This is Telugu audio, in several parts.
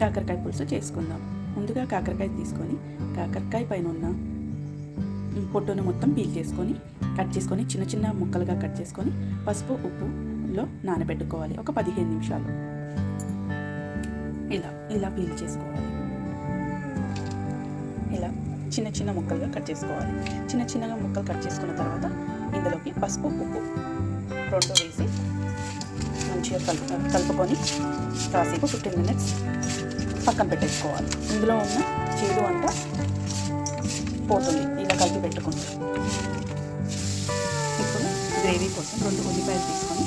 కాకరకాయ పులుసు చేసుకుందాం. ముందుగా కాకరకాయ తీసుకొని కాకరకాయ పైన ఉన్న పొట్టును మొత్తం పీల్ చేసుకొని కట్ చేసుకొని చిన్న చిన్న ముక్కలుగా కట్ చేసుకొని పసుపు ఉప్పులో నానబెట్టుకోవాలి. ఒక పదిహేను నిమిషాలు. ఇలా ఇలా పీల్ చేసుకోవాలి. ఇలా చిన్న చిన్న ముక్కలుగా కట్ చేసుకోవాలి. చిన్న చిన్నగా ముక్కలు కట్ చేసుకున్న తర్వాత ఇందులోకి పసుపు ఉప్పు రెండు వేసి మంచిగా కలుపు కలుపుకొని కాసేపు ఫిఫ్టీన్ మినిట్స్ పక్కన పెట్టేసుకోవాలి. ఇందులో ఉన్న చేదు అంతా పోతుంది. ఇలా కలిపి పెట్టుకుంటే. ఇప్పుడు గ్రేవీ కోసం రెండు ఉల్లిపాయలు తీసుకొని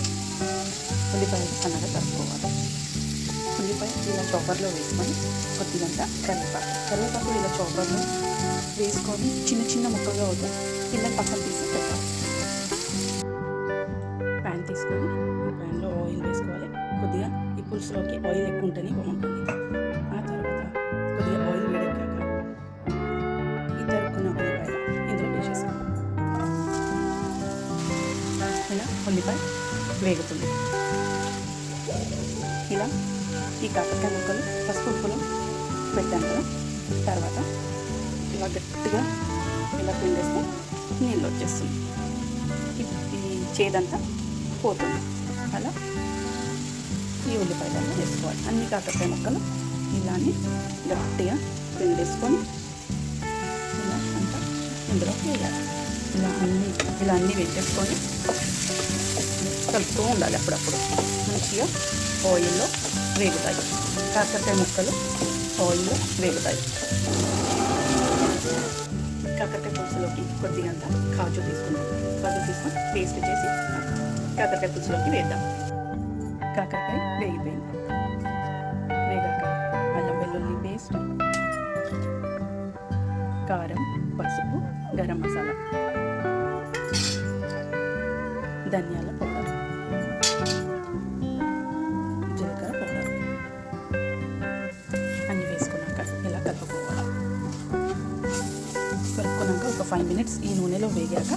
ఉల్లిపాయలు సన్నగా కలుపుకోవాలి. ఉల్లిపాయ ఇలా చాపర్లో వేసుకొని కొద్దిగంట కరివేపాకు. కరివేపాకు ఇలా చాపర్లో వేసుకొని చిన్న చిన్న ముక్కగా అవుతాయి. ఇలా పక్కన ఈ ఆయిల్ ఎక్కువ ఉంటేనే బాగుంటుంది. ఆ తర్వాత కొద్దిగా ఆయిల్ వేడెక్కాక ఈ తరుక్కున్న ఉల్లిపాయ ఇందులో వేసేసుకోవాలి ఇలా ఉల్లిపాయ వేగుతుంది. ఇలా ఈ కాకరకాయ ముక్కలు పసుపు ఉప్పులో పెట్టాను కదా. తర్వాత ఇలా గట్టిగా ఇలా పిండేస్తే నీళ్ళు వచ్చేస్తుంది. ఈ చేదంతా పోతుంది. అలా ఈ ఉల్లిపాయలను వేసుకోవాలి. అన్ని కాకరకాయ ముక్కలు ఇలానే గట్టిగా పిండేసుకొని ఇలా అంతా ఇందులో వేయాలి. ఇలా అన్ని ఇలా అన్నీ వేసేసుకొని కలుపుతూ ఉండాలి అప్పుడప్పుడు. మంచిగా ఆయిల్లో వేగుతాయి. కాకరకాయ ముక్కలు ఆయిల్లో వేగుతాయి. కాకరకాయ పులుసులోకి కొద్దిగంత కాజు తీసుకుందాం. కాజు తీసుకొని పేస్ట్ చేసి కాకరకాయ పులుసులోకి వేద్దాం. కాకరకాయ వేగిపోయింది. వేగాక అల్లం వెల్లుల్లి పేస్ట్ కారం పసుపు గరం మసాలా ధనియాల పౌడర్ జీలకర్ర పౌడర్. అన్నీ వేసుకున్నాక ఇలా కలుపుకోవాలి. కలుపుకున్నాక ఒక ఫైవ్ మినిట్స్ ఈ నూనెలో వేగాక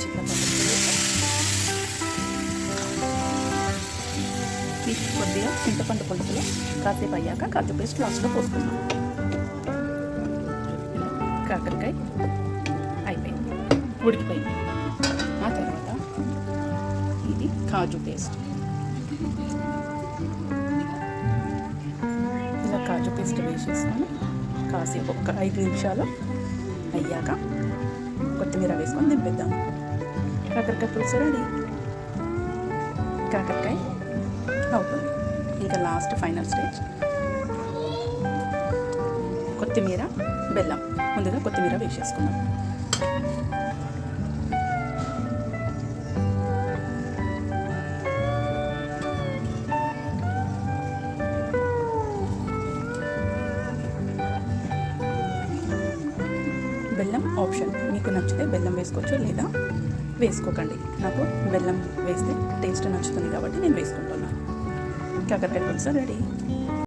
చిన్న పండుగ ఈ కొద్దిగా చింతపండు పులుసులో కాసేపు అయ్యాక కాజు పేస్ట్ లాస్ట్లో పోసుకున్నాం కాకరకాయ అయిపోయింది ఉడికిపోయింది. ఆ తర్వాత ఇది కాజు పేస్ట్ ఇలా కాజు పేస్ట్ వేసేసుకొని కాసేపు ఒక ఐదు నిమిషాలు అయ్యాక కొత్తిమీర వేసుకొని దింపేద్దాం కాకరకాయ పులుసు రెడీ కాకరకాయ? అవుతుంది ఇంకా లాస్ట్ ఫైనల్ స్టేజ్ కొత్తిమీర బెల్లం. ముందుగా కొత్తిమీర వేసేసుకుందాం. బెల్లం ఆప్షన్ మీకు నచ్చితే బెల్లం వేసుకోవచ్చు లేదా వేసుకోకండి. నాకు బెల్లం వేస్తే టేస్ట్ నచ్చుతుంది కాబట్టి నేను వేసుకుంటున్నాను. కాకరకాయ పులుసు రెడీ.